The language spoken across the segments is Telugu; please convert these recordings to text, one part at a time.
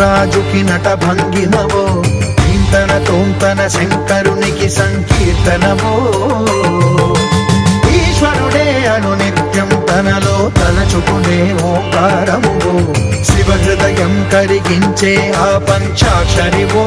రాజుకి నట భంగిమవో ఇంతన తోంతన శంకరునికి సంకీర్తనమో. ఈశ్వరుడే అను నిత్యం తనలో తలచుకునే ఓంకారము శివ హృదయం కరిగించే ఆ పంచాక్షరివో.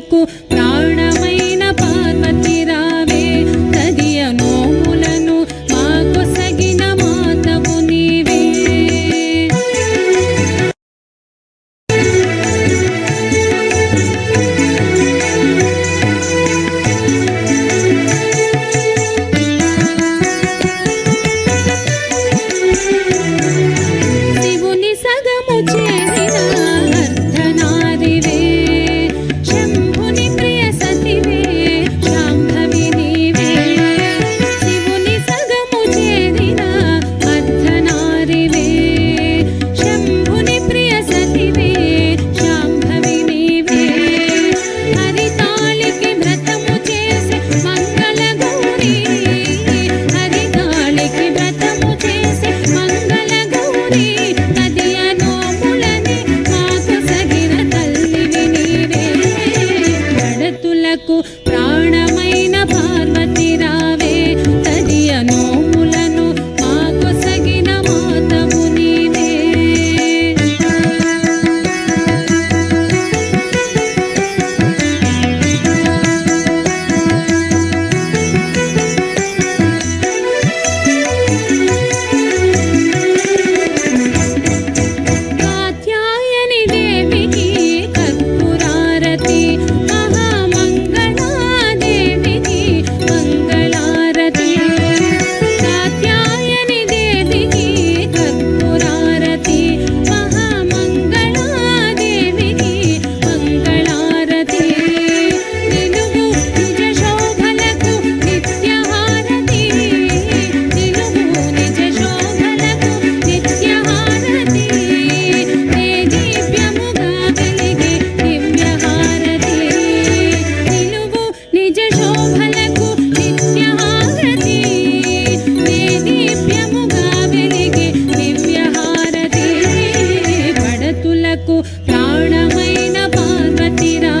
ಬೇಕು ప్రాణమైన పార్వతిరా